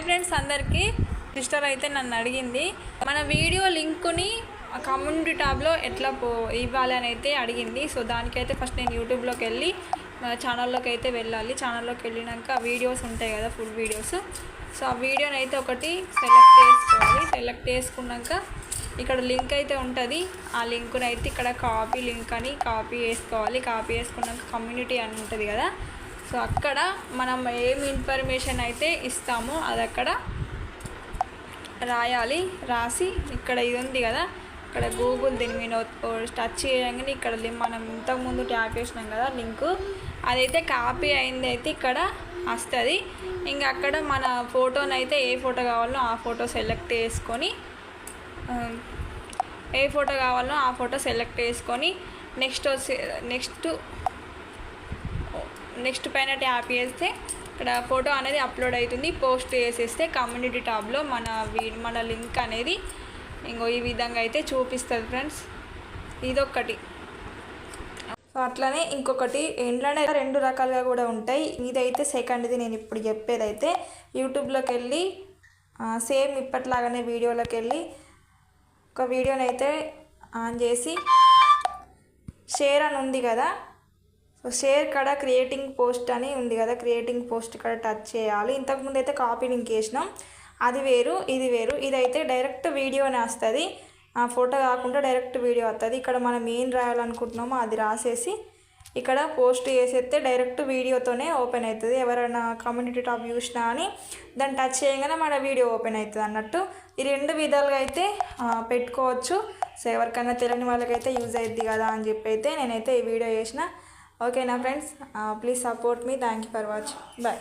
Hi friends అందరికీ. Sister అయితే నన్ను అడిగింది మన వీడియో లింక్ని కమ్యూనిటీ ట్యాబ్లో ఎట్లా పో ఇవ్వాలి అని అయితే అడిగింది. సో దానికైతే ఫస్ట్ నేను యూట్యూబ్లోకి వెళ్ళి ఛానల్లోకి అయితే వెళ్ళాలి. ఛానల్లోకి వెళ్ళినాక వీడియోస్ ఉంటాయి కదా ఫుల్ వీడియోస్. సో ఆ వీడియోని అయితే ఒకటి సెలెక్ట్ చేసుకోవాలి. సెలెక్ట్ చేసుకున్నాక ఇక్కడ లింక్ అయితే ఉంటుంది. ఆ లింక్ని అయితే ఇక్కడ కాపీ లింక్ అని కాపీ చేసుకోవాలి. కాపీ చేసుకున్నాక కమ్యూనిటీ అని ఉంటుంది కదా. సో అక్కడ మనం ఏం ఇన్ఫర్మేషన్ అయితే ఇస్తామో అది అక్కడ రాయాలి రాసి ఇక్కడ ఇది ఉంది కదా ఇక్కడ గూగుల్ దీని మీద టచ్ చేయగానే ఇక్కడ మనం ఇంతకుముందు ట్యాప్ చేసినాం కదా లింకు అదైతే కాపీ అయింది అయితే ఇక్కడ వస్తుంది. ఇంకా అక్కడ మన ఫోటోని అయితే ఏ ఫోటో కావాలో ఆ ఫోటో సెలెక్ట్ చేసుకొని ఏ ఫోటో కావాలో ఆ ఫోటో సెలెక్ట్ చేసుకొని నెక్స్ట్ వచ్చి నెక్స్ట్ నెక్స్ట్ పైన ట్యాప్ చేస్తే ఇక్కడ ఫోటో అనేది అప్లోడ్ అవుతుంది పోస్ట్ చేసేస్తే కమ్యూనిటీ ట్యాబ్లో మన మన లింక్ అనేది ఇంకో ఈ విధంగా అయితే చూపిస్తుంది ఫ్రెండ్స్. ఇదొక్కటి. సో అట్లనే ఇంకొకటి ఏంటంటే రెండు రకాలుగా కూడా ఉంటాయి. ఇదైతే సెకండ్ది నేను ఇప్పుడు చెప్పేదైతే యూట్యూబ్లోకి వెళ్ళి సేమ్ ఇప్పట్లాగానే వీడియోలోకి వెళ్ళి ఒక వీడియోని అయితే ఆన్ చేసి షేర్ అని ఉంది కదా సో షేర్ కడ క్రియేటింగ్ పోస్ట్ అని ఉంది కదా క్రియేటింగ్ పోస్ట్ కడ టచ్ చేయాలి. ఇంతకుముందు అయితే కాపీ లింక్ వేసినాం అది వేరు ఇది వేరు. ఇదైతే డైరెక్ట్ వీడియోనే వస్తుంది. ఆ ఫోటో కాకుండా డైరెక్ట్ వీడియో వస్తుంది. ఇక్కడ మనం ఏం రాయాలనుకుంటున్నామో అది రాసేసి ఇక్కడ పోస్ట్ చేసేస్తే డైరెక్ట్ వీడియోతోనే ఓపెన్ అవుతుంది ఎవరైనా కమ్యూనిటీ టాప్ చూసినా అని దాన్ని టచ్ చేయగానే మన వీడియో ఓపెన్ అవుతుంది అన్నట్టు. ఈ రెండు విధాలుగా అయితే పెట్టుకోవచ్చు. సో ఎవరికైనా తెలియని వాళ్ళకైతే యూజ్ అవుద్ది కదా అని చెప్పి అయితే నేనైతే ఈ వీడియో చేసిన. ఓకేనా friends please support me thank you for watching bye